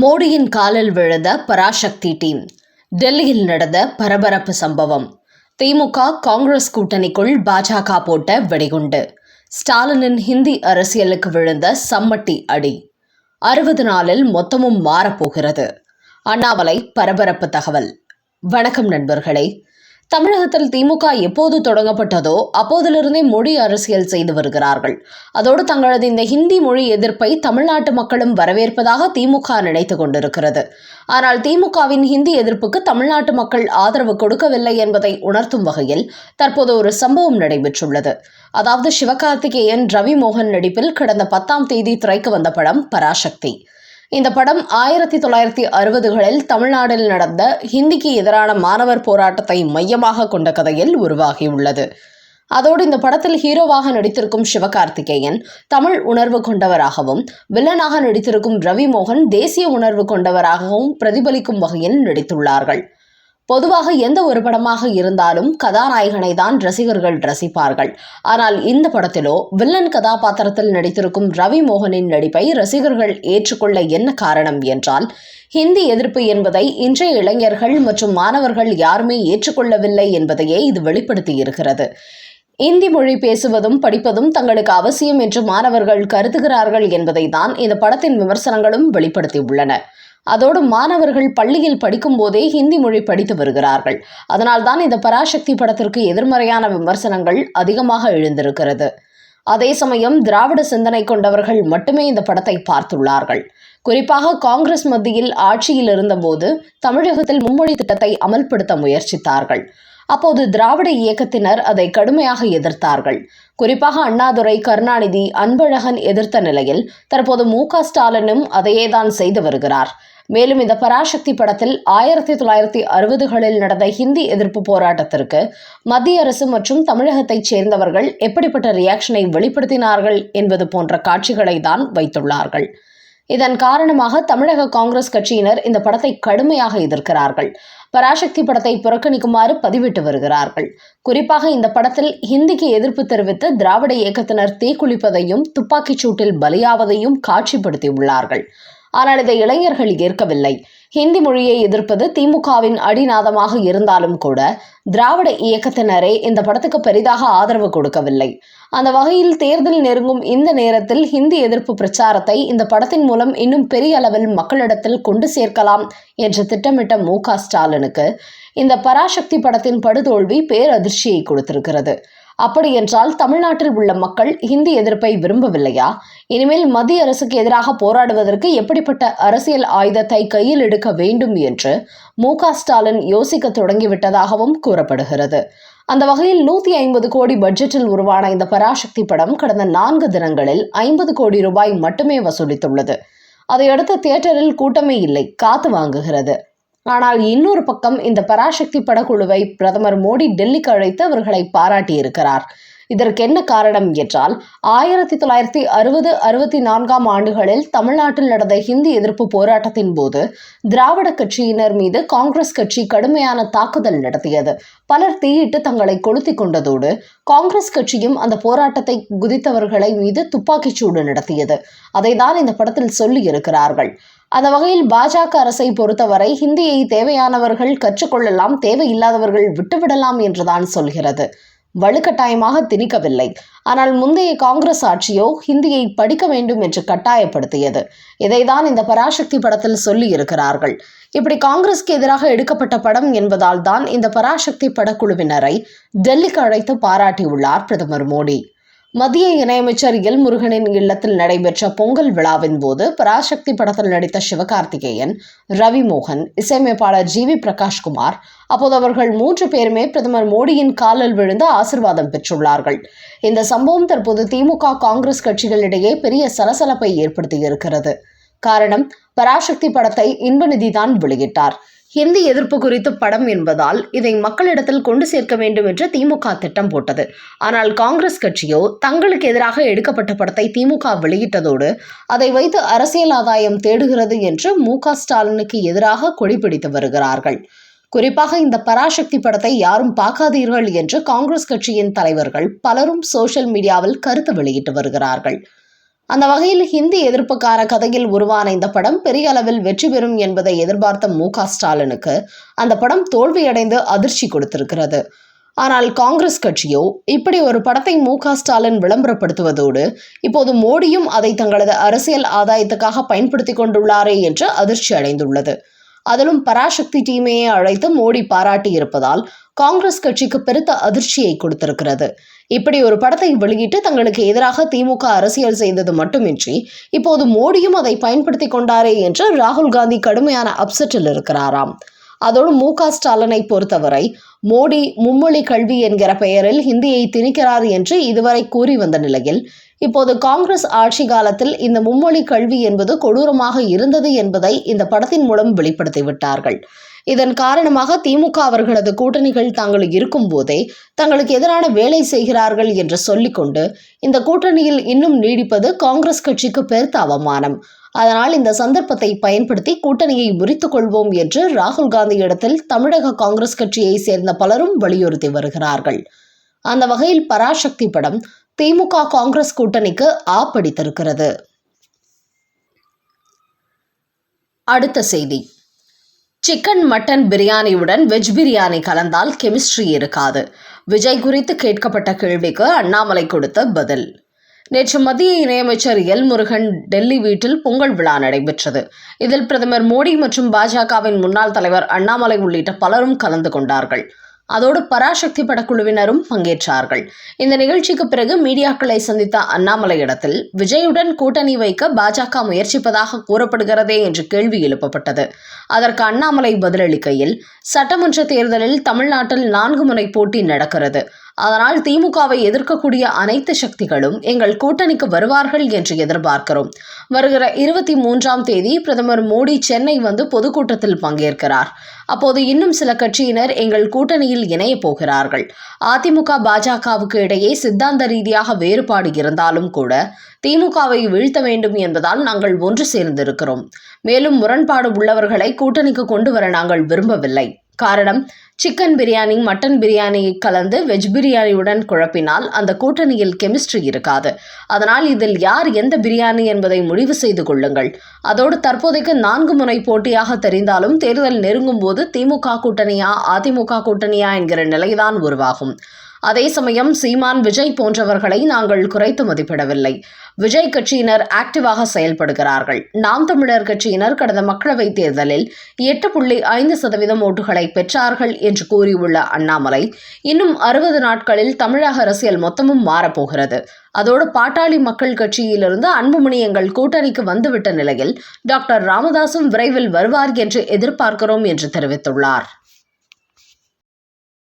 மோடியின் காலில் விழுந்த பராசக்தி டீம் டெல்லியில் நடந்த பரபரப்பு சம்பவம். திமுக காங்கிரஸ் கூட்டணிக்குள் பாஜக போட்ட வெடிகுண்டு. ஸ்டாலினின் ஹிந்தி அரசியலுக்கு விழுந்த சம்மட்டி அடி. அறுபது நாளில் மொத்தமும் மாறப்போகிறது. அண்ணாமலை பரபரப்பு தகவல். வணக்கம் நண்பர்களே. தமிழகத்தில் திமுக எப்போது தொடங்கப்பட்டதோ அப்போதிலிருந்தே மொழி அரசியல் செய்து வருகிறார்கள். அதோடு தங்களது இந்த ஹிந்தி மொழி எதிர்ப்பை தமிழ்நாட்டு மக்களும் வரவேற்பதாக திமுக நினைத்து கொண்டிருக்கிறது. ஆனால் திமுகவின் ஹிந்தி எதிர்ப்புக்கு தமிழ்நாட்டு மக்கள் ஆதரவு கொடுக்கவில்லை என்பதை உணர்த்தும் வகையில் தற்போது ஒரு சம்பவம் நடைபெற்றுள்ளது. அதாவது சிவகார்த்திகேயன் ரவி மோகன் நடிப்பில் கடந்த பத்தாம் தேதி திரைக்கு வந்த படம் பராசக்தி. இந்த படம் ஆயிரத்தி தொள்ளாயிரத்தி அறுபதுகளில் தமிழ்நாட்டில் நடந்த ஹிந்திக்கு எதிரான மாணவர் போராட்டத்தை மையமாக கொண்ட கதையில் உருவாகியுள்ளது. அதோடு இந்த படத்தில் ஹீரோவாக நடித்திருக்கும் சிவகார்த்திகேயன் தமிழ் உணர்வு கொண்டவராகவும் வில்லனாக நடித்திருக்கும் ரவி மோகன் தேசிய உணர்வு கொண்டவராகவும் பிரதிபலிக்கும் வகையில் நடித்துள்ளார்கள். பொதுவாக எந்த ஒரு படமாக இருந்தாலும் கதாநாயகனை தான் ரசிகர்கள் ரசிப்பார்கள். ஆனால் இந்த படத்திலோ வில்லன் கதாபாத்திரத்தில் நடித்திருக்கும் ரவி மோகனின் நடிப்பை ரசிகர்கள் ஏற்றுக்கொள்ள என்ன காரணம் என்றால் ஹிந்தி எதிர்ப்பு என்பதை இன்றைய இளைஞர்கள் மற்றும் மாணவர்கள் யாருமே ஏற்றுக்கொள்ளவில்லை என்பதையே இது வெளிப்படுத்தியிருக்கிறது இந்தி மொழி பேசுவதும் படிப்பதும் தங்களுக்கு அவசியம் என்று மாணவர்கள் கருதுகிறார்கள் என்பதை தான் இந்த படத்தின் விமர்சனங்களும் வெளிப்படுத்தியுள்ளன. அதோடு மாணவர்கள் பள்ளியில் படிக்கும் போதே ஹிந்தி மொழி படித்து வருகிறார்கள். அதனால்தான் இந்த பராசக்தி படத்திற்கு எதிர்மறையான விமர்சனங்கள் அதிகமாக எழுந்திருக்கிறது. அதே சமயம் திராவிட சிந்தனை கொண்டவர்கள் மட்டுமே இந்த படத்தை பார்த்துள்ளார்கள். குறிப்பாக காங்கிரஸ் மத்தியில் ஆட்சியில் இருந்தபோது தமிழகத்தில் மும்மொழி திட்டத்தை அமல்படுத்த முயற்சித்தார்கள். அப்போது திராவிட இயக்கத்தினர் அதை கடுமையாக எதிர்த்தார்கள். குறிப்பாக அண்ணாதுரை கருணாநிதி அன்பழகன் எதிர்த்த நிலையில் தற்போது மு க ஸ்டாலினும் அதையேதான் செய்து வருகிறார். மேலும் இந்த பராசக்தி படத்தில் ஆயிரத்தி தொள்ளாயிரத்தி அறுபதுகளில் நடந்த ஹிந்தி எதிர்ப்பு போராட்டத்திற்கு மத்திய அரசு மற்றும் தமிழகத்தைச் சேர்ந்தவர்கள் எப்படிப்பட்ட ரியாக்ஷனை வெளிப்படுத்தினார்கள் என்பது போன்ற காட்சிகளை தான் வைத்துள்ளார்கள். இதன் காரணமாக தமிழக காங்கிரஸ் கட்சியினர் இந்த படத்தை கடுமையாக எதிர்க்கிறார்கள். பராசக்தி படத்தை புறக்கணிக்குமாறு பதிவிட்டு வருகிறார்கள். குறிப்பாக இந்த படத்தில் ஹிந்திக்கு எதிர்ப்பு தெரிவித்து திராவிட இயக்கத்தினர் தீக்குளிப்பதையும் துப்பாக்கிச் சூட்டில் பலியாவதையும் காட்சிப்படுத்தியுள்ளார்கள். ஆனால் இதை இளைஞர்கள் ஏற்கவில்லை. ஹிந்தி மொழியை எதிர்ப்பது திமுகவின் அடிநாதமாக இருந்தாலும் கூட திராவிட இயக்கத்தினரே இந்த படத்துக்கு பெரிதாக ஆதரவு கொடுக்கவில்லை. அந்த வகையில் தேர்தல் நெருங்கும் இந்த நேரத்தில் ஹிந்தி எதிர்ப்பு பிரச்சாரத்தை இந்த படத்தின் மூலம் இன்னும் பெரிய அளவில் மக்களிடத்தில் கொண்டு சேர்க்கலாம் என்று திட்டமிட்ட மு க ஸ்டாலினுக்கு இந்த பராசக்தி படத்தின் படுதோல்வி பேரதிர்ச்சியை கொடுத்திருக்கிறது. அப்படியென்றால் தமிழ்நாட்டில் உள்ள மக்கள் ஹிந்தி எதிர்ப்பை விரும்பவில்லையா? இனிமேல் மத்திய அரசுக்கு எதிராக போராடுவதற்கு எப்படிப்பட்ட அரசியல் ஆயுதத்தை கையில் எடுக்க வேண்டும் என்று மு ஸ்டாலின் யோசிக்க தொடங்கிவிட்டதாகவும் கூறப்படுகிறது. அந்த வகையில் நூத்தி ஐம்பது கோடி பட்ஜெட்டில் உருவான இந்த பராசக்தி படம் கடந்த நான்கு தினங்களில் ஐம்பது கோடி ரூபாய் மட்டுமே வசூலித்துள்ளது. அதையடுத்து தியேட்டரில் கூட்டமே இல்லை காத்து வாங்குகிறது. ஆனால் இன்னொரு பக்கம் இந்த பராசக்தி படக்குழுவை பிரதமர் மோடி டெல்லிக்கு அழைத்து அவர்களை பாராட்டியிருக்கிறார். இதற்கு என்ன காரணம் என்றால் ஆயிரத்தி தொள்ளாயிரத்தி அறுபது அறுபத்தி நான்காம் ஆண்டுகளில் தமிழ்நாட்டில் நடந்த ஹிந்தி எதிர்ப்பு போராட்டத்தின் போது திராவிட கட்சியினர் மீது காங்கிரஸ் கட்சி கடுமையான தாக்குதல் நடத்தியது. பலர் தீயிட்டு தங்களை கொளுத்தி கொண்டதோடு காங்கிரஸ் கட்சியும் அந்த போராட்டத்தை குதித்தவர்களை மீது துப்பாக்கிச்சூடு நடத்தியது. அதை தான் இந்த படத்தில் சொல்லி இருக்கிறார்கள் அந்த வகையில் பாஜக அரசை பொறுத்தவரை ஹிந்தியை தேவையானவர்கள் கற்றுக்கொள்ளலாம் தேவையில்லாதவர்கள் விட்டுவிடலாம் என்றுதான் சொல்கிறது. வலுக்கட்டாயமாக திணிக்கவில்லை. ஆனால் முந்தைய காங்கிரஸ் ஆட்சியோ ஹிந்தியை படிக்க வேண்டும் என்று கட்டாயப்படுத்தியது. இதைதான் இந்த பராசக்தி படத்தில் சொல்லி இருக்கிறார்கள் இப்படி காங்கிரஸ்க்கு எதிராக எடுக்கப்பட்ட படம் என்பதால் தான் இந்த பராசக்தி படக்குழுவினரை டெல்லிக்கு அழைத்து பாராட்டியுள்ளார் பிரதமர் மோடி. மத்திய இணையமைச்சர் எல் முருகனின் இல்லத்தில் நடைபெற்ற பொங்கல் விழாவின் போது பராசக்தி படத்தில் நடித்த சிவகார்த்திகேயன் ரவி மோகன் இசையமைப்பாளர் ஜி வி பிரகாஷ்குமார் அப்போது அவர்கள் மூன்று பேருமே பிரதமர் மோடியின் காலில் விழுந்து ஆசிர்வாதம் பெற்றுள்ளார்கள். இந்த சம்பவம் தற்போது திமுக காங்கிரஸ் கட்சிகளிடையே பெரிய சலசலப்பை ஏற்படுத்தியிருக்கிறது. காரணம் பராசக்தி படத்தை இன்பநிதி தான் வெளியிட்டார். ஹிந்தி எதிர்ப்பு குறித்து படம் என்பதால் இதை மக்களிடத்தில் கொண்டு சேர்க்க வேண்டும் என்று திமுக திட்டம் போட்டது. ஆனால் காங்கிரஸ் கட்சியோ தங்களுக்கு எதிராக எடுக்கப்பட்ட படத்தை திமுக வெளியிட்டதோடு அதை வைத்து அரசியல் ஆதாயம் தேடுகிறது என்று மு ஸ்டாலினுக்கு எதிராக கொடிபிடித்து வருகிறார்கள். குறிப்பாக இந்த பராசக்தி படத்தை யாரும் பார்க்காதீர்கள் என்று காங்கிரஸ் கட்சியின் தலைவர்கள் பலரும் சோசியல் மீடியாவில் கருத்து வெளியிட்டு வருகிறார்கள். அந்த வகையில் ஹிந்தி எதிர்ப்புக்கார கதையில் உருவான இந்த படம் பெரிய அளவில் வெற்றி பெறும் என்பதை எதிர்பார்த்த மு ஸ்டாலினுக்கு அந்த படம் தோல்வியடைந்து அதிர்ச்சி கொடுத்திருக்கிறது. ஆனால் காங்கிரஸ் கட்சியோ இப்படி ஒரு படத்தை மு ஸ்டாலின் விளம்பரப்படுத்துவதோடு இப்போது மோடியும் அதை தங்களது அரசியல் ஆதாயத்துக்காக பயன்படுத்தி கொண்டுள்ளாரே என்று அதிர்ச்சி அடைந்துள்ளது. அதிலும் பராசக்தி டீமையே அழைத்து மோடி பாராட்டி இருப்பதால் காங்கிரஸ் கட்சிக்கு பெருத்த அதிர்ச்சியை கொடுத்திருக்கிறது. இப்படி ஒரு படத்தை வெளியிட்டு தங்களுக்கு எதிராக திமுக அரசியல் செய்தது மட்டுமின்றி இப்போது மோடியும் அதை பயன்படுத்தி கொண்டாரே என்று ராகுல் காந்தி கடுமையான அப்செட்டில் இருக்கிறாராம். அதோடு மு க ஸ்டாலினை பொறுத்தவரை மோடி மும்மொழி கல்வி என்கிற பெயரில் ஹிந்தியை திணிக்கிறார் என்று இதுவரை கூறி வந்த நிலையில் இப்போது காங்கிரஸ் ஆட்சி காலத்தில் இந்த மும்மொழி கல்வி என்பது கொடூரமாக இருந்தது என்பதை இந்த படத்தின் மூலம் வெளிப்படுத்திவிட்டார்கள். இதன் காரணமாக திமுக அவர்களது கூட்டணிகள் தாங்கள் இருக்கும்போதே தங்களுக்கு எதிரான வேலை செய்கிறார்கள் என்று சொல்லிக்கொண்டு இந்த கூட்டணியில் இன்னும் நீடிப்பது காங்கிரஸ் கட்சிக்கு பெருத்த அவமானம். அதனால் இந்த சந்தர்ப்பத்தை பயன்படுத்தி கூட்டணியை முறித்துக் கொள்வோம் என்று ராகுல் காந்தி இடத்தில் தமிழக காங்கிரஸ் கட்சியை சேர்ந்த பலரும் வலியுறுத்தி வருகிறார்கள். அந்த வகையில் பராசக்தி படம் திமுக காங்கிரஸ் கூட்டணிக்கு ஆப்படித்திருக்கிறது அடுத்த செய்தி. சிக்கன் மட்டன் பிரியாணியுடன் வெஜ் பிரியாணி கலந்தால் கெமிஸ்ட்ரி இருக்காது. விஜய் குறித்து கேட்கப்பட்ட கேள்விக்கு அண்ணாமலை கொடுத்த பதில். நேற்று மத்திய இணையமைச்சர் எல் முருகன் டெல்லி வீட்டில் பொங்கல் விழா நடைபெற்றது. இதில் பிரதமர் மோடி மற்றும் பாஜகவின் முன்னாள் தலைவர் அண்ணாமலை உள்ளிட்ட பலரும் கலந்து கொண்டார்கள். அதோடு பராசக்தி படக்குழுவினரும் பங்கேற்றார்கள். இந்த நிகழ்ச்சிக்கு பிறகு மீடியாக்களை சந்தித்த அண்ணாமலை இடத்தில் விஜயுடன் கூட்டணி வைக்க பாஜக முயற்சிப்பதாக கூறப்படுகிறதே என்று கேள்வி எழுப்பப்பட்டது. அதற்கு அண்ணாமலை பதிலளிக்கையில் சட்டமன்ற தேர்தலில் தமிழ்நாட்டில் நான்கு முறை போட்டி நடக்கிறது. அதனால் திமுகவை எதிர்க்கக்கூடிய அனைத்து சக்திகளும் எங்கள் கூட்டணிக்கு வருவார்கள் என்று எதிர்பார்க்கிறோம். வருகிற இருபத்தி மூன்றாம் தேதி பிரதமர் மோடி சென்னை வந்து பொதுக்கூட்டத்தில் பங்கேற்கிறார். அப்போது இன்னும் சில கட்சியினர் எங்கள் கூட்டணியில் இணையப் போகிறார்கள். அதிமுக பாஜகவுக்கு இடையே சித்தாந்த ரீதியாக வேறுபாடு இருந்தாலும் கூட திமுகவை வீழ்த்த வேண்டும் என்பதால் நாங்கள் ஒன்று சேர்ந்திருக்கிறோம். மேலும் முரண்பாடு உள்ளவர்களை கூட்டணிக்கு கொண்டு வர நாங்கள் விரும்பவில்லை. காரணம் சிக்கன் பிரியாணி மட்டன் பிரியாணியை கலந்து வெஜ் பிரியாணியுடன் குழப்பினால் அந்த கூட்டணியில் கெமிஸ்ட்ரி இருக்காது. அதனால் இதில் யார் எந்த பிரியாணி என்பதை முடிவு செய்து கொள்ளுங்கள். அதோடு தற்போதைக்கு நான்கு முனை போட்டியாக தெரிந்தாலும் தேர்தல் நெருங்கும் போது திமுக கூட்டணியா அதிமுக கூட்டணியா என்கிற நிலைதான் உருவாகும். அதே சமயம் சீமான் விஜய் போன்றவர்களை நாங்கள் குறைத்து மதிப்பிடவில்லை. விஜய் கட்சியினர் ஆக்டிவாக செயல்படுகிறார்கள். நாம் தமிழர் கட்சியினர் கடந்த மக்களவைத் தேர்தலில் எட்டு புள்ளி ஐந்து சதவீதம் ஓட்டுகளை பெற்றார்கள் என்று கூறியுள்ள அண்ணாமலை இன்னும் அறுபது நாட்களில் தமிழக அரசியல் மொத்தமும் மாறப்போகிறது. அதோடு பாட்டாளி மக்கள் கட்சியிலிருந்து அன்புமணி எங்கள் கூட்டணிக்கு வந்துவிட்ட நிலையில் டாக்டர் ராமதாசும் விரைவில் வருவார் என்று எதிர்பார்க்கிறோம் என்று தெரிவித்துள்ளார்.